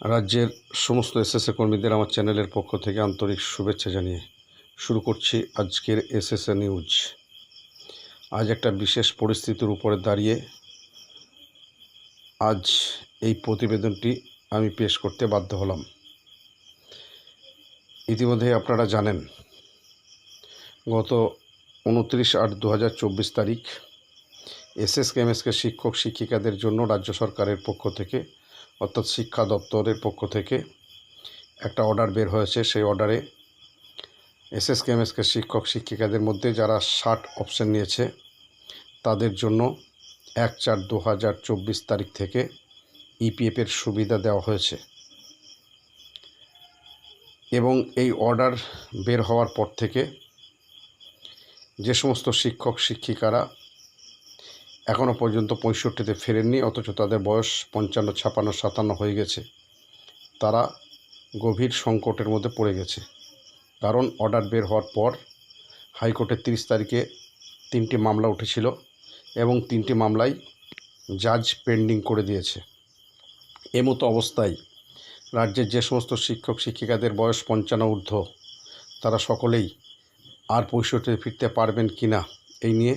রাজ্যের সমস্ত এসএসএ কর্মীদের আমার চ্যানেলের পক্ষ থেকে আন্তরিক শুভেচ্ছা জানিয়ে শুরু করছি আজকের এসএসএ নিউজ। আজ একটা বিশেষ পরিস্থিতির উপরে দাঁড়িয়ে আজ এই প্রতিবেদনটি আমি পেশ করতে বাধ্য হলাম। ইতিমধ্যে আপনারা জানেন, গত উনত্রিশ আট দু তারিখ এসএসকে এমএসকে শিক্ষক শিক্ষিকাদের জন্য রাজ্য সরকারের পক্ষ থেকে অর্থাৎ শিক্ষা দপ্তরের পক্ষ থেকে একটা অর্ডার বের হয়েছে। সেই অর্ডারে এসএসকে এমএসকে শিক্ষক, শিক্ষিকাদের মধ্যে যারা ষাট অপশন নিয়েছে, তাদের জন্য এক চার দু হাজার চব্বিশ তারিখ থেকে ইপিএফের সুবিধা দেওয়া হয়েছে। এবং এই অর্ডার বের হওয়ার পর থেকে যে সমস্ত শিক্ষক, শিক্ষিকারা এখনও পর্যন্ত পঁয়ষট্টিতে ফেরেননি, অথচ তাদের বয়স পঞ্চান্ন, ছাপান্ন, সাতান্ন হয়ে গেছে। তারা গভীর সংকটের মধ্যে পড়ে গেছে। কারণ অর্ডার বের হওয়ার পর হাইকোর্টের তিরিশ তারিখে তিনটি মামলা উঠেছিল এবং তিনটি মামলাই জাজ পেন্ডিং করে দিয়েছে। এমতো অবস্থায় রাজ্যের যে সমস্ত শিক্ষক, শিক্ষিকাদের বয়স পঞ্চান্ন ঊর্ধ্ব, তারা সকলেই আর পঁয়ষট্টিতে ফিরতে পারবেন কি না এই নিয়ে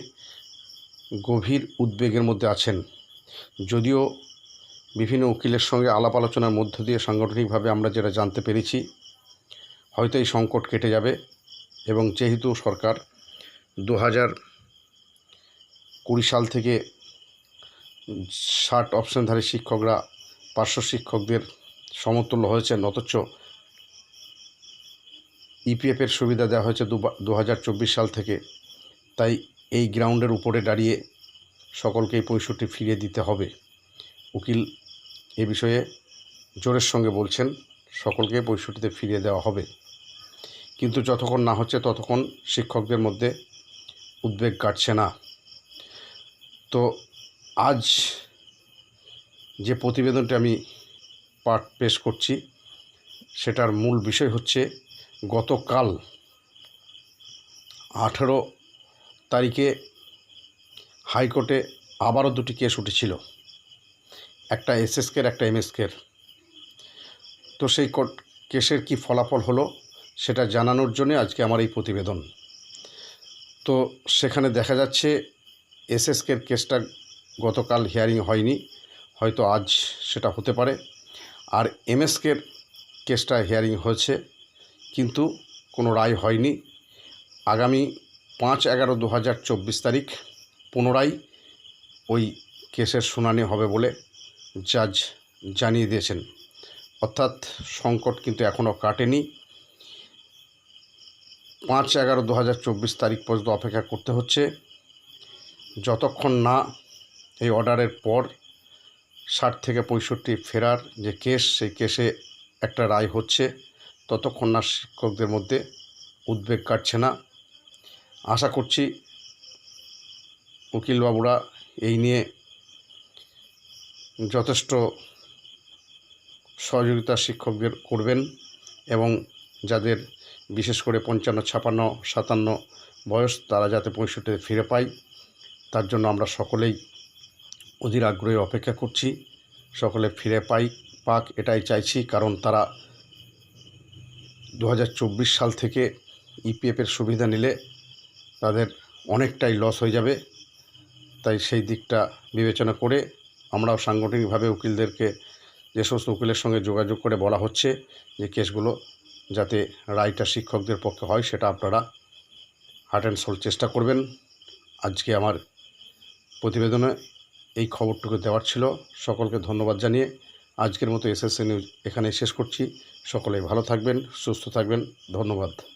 গভীর উদ্বেগের মধ্যে আছেন। যদিও বিভিন্ন উকিলের সঙ্গে আলাপ আলোচনার মধ্য দিয়ে সাংগঠনিকভাবে আমরা যেটা জানতে পেরেছি, হয়তো এই সংকট কেটে যাবে এবং যেহেতু সরকার দু হাজার কুড়ি সাল থেকে ষাট অপশনধারী শিক্ষকরা, পার্শ্ব শিক্ষকদের সমতুল্য হয়েছেন, অথচ ইপিএফের সুবিধা দেওয়া হয়েছে দু হাজার চব্বিশ সাল থেকে। তাই এই গ্রাউন্ডের উপরে দাঁড়িয়ে সকলকেই পঁয়ষট্টি ফিরিয়ে দিতে হবে। উকিল এ বিষয়ে জোরের সঙ্গে বলছেন, সকলকে পঁয়ষট্টিতে ফিরিয়ে দেওয়া হবে। কিন্তু যতক্ষণ না হচ্ছে ততক্ষণ শিক্ষকদের মধ্যে উদ্বেগ কাটছে না। তো আজ যে প্রতিবেদনটি আমি পাঠ পেশ করছি, সেটার মূল বিষয় হচ্ছে গতকাল আঠেরো তারিখে হাইকোর্টে আবারও দুটি কেস উঠেছিল। একটা এসএসকের, একটা এমএসকের। তো সেই কোর্ট কেসের কি ফলাফল হলো সেটা জানানোর জন্য আজকে আমার এই প্রতিবেদন। তো সেখানে দেখা যাচ্ছে এসএসকের কেসটা গতকাল হিয়ারিং হয়নি, হয়তো আজ সেটা হতে পারে। আর এমএসকের কেসটা হিয়ারিং হয়েছে, কিন্তু কোনো রায় হয়নি। আগামী পাঁচ এগারো দু হাজার চব্বিশ তারিখ পুনরায় ওই কেসের শুনানি হবে বলে জাজ জানিয়ে দিয়েছেন। অর্থাৎ সংকট কিন্তু এখনও কাটেনি। পাঁচ এগারো দু হাজার চব্বিশ তারিখ পর্যন্ত অপেক্ষা করতে হচ্ছে। যতক্ষণ না এই অর্ডারের পর ষাট থেকে পঁয়ষট্টি ফেরার যে কেস, সেই কেসে একটা রায় হচ্ছে, ততক্ষণ না শিক্ষকদের মধ্যে উদ্বেগ কাটছে না। আশা করছি উকিলবাবুরা এই নিয়ে যথেষ্ট সহযোগিতা শিক্ষকদের করবেন এবং যাদের বিশেষ করে পঞ্চান্ন, ছাপান্ন, সাতান্ন বয়স, তারা যাতে পঁয়ষট্টিতে ফিরে পায়, তার জন্য আমরা সকলেই অধীর আগ্রহে অপেক্ষা করছি, সকলে ফিরে পাই, পাক, এটাই চাইছি, কারণ তারা দু হাজার চব্বিশ সাল থেকে ইপিএফের সুবিধা নিলে তাদের অনেকটাই লস হয়ে যাবে। তাই সেই দিকটা বিবেচনা করে আমরাও সাংগঠনিকভাবে উকিলদেরকে যে সমস্ত উকিলের সঙ্গে যোগাযোগ করে বলা হচ্ছে যে কেসগুলো যাতে রায়টা শিক্ষকদের পক্ষে হয়, সেটা আপনারা হার্ট অ্যান্ড সোল চেষ্টা করবেন। আজকে আমার প্রতিবেদনে এই খবরটুকু দেওয়ার ছিল। সকলকে ধন্যবাদ জানিয়ে আজকের মতো এসএসসি নিউজ এখানে শেষ করছি। সকলে ভালো থাকবেন, সুস্থ থাকবেন। ধন্যবাদ।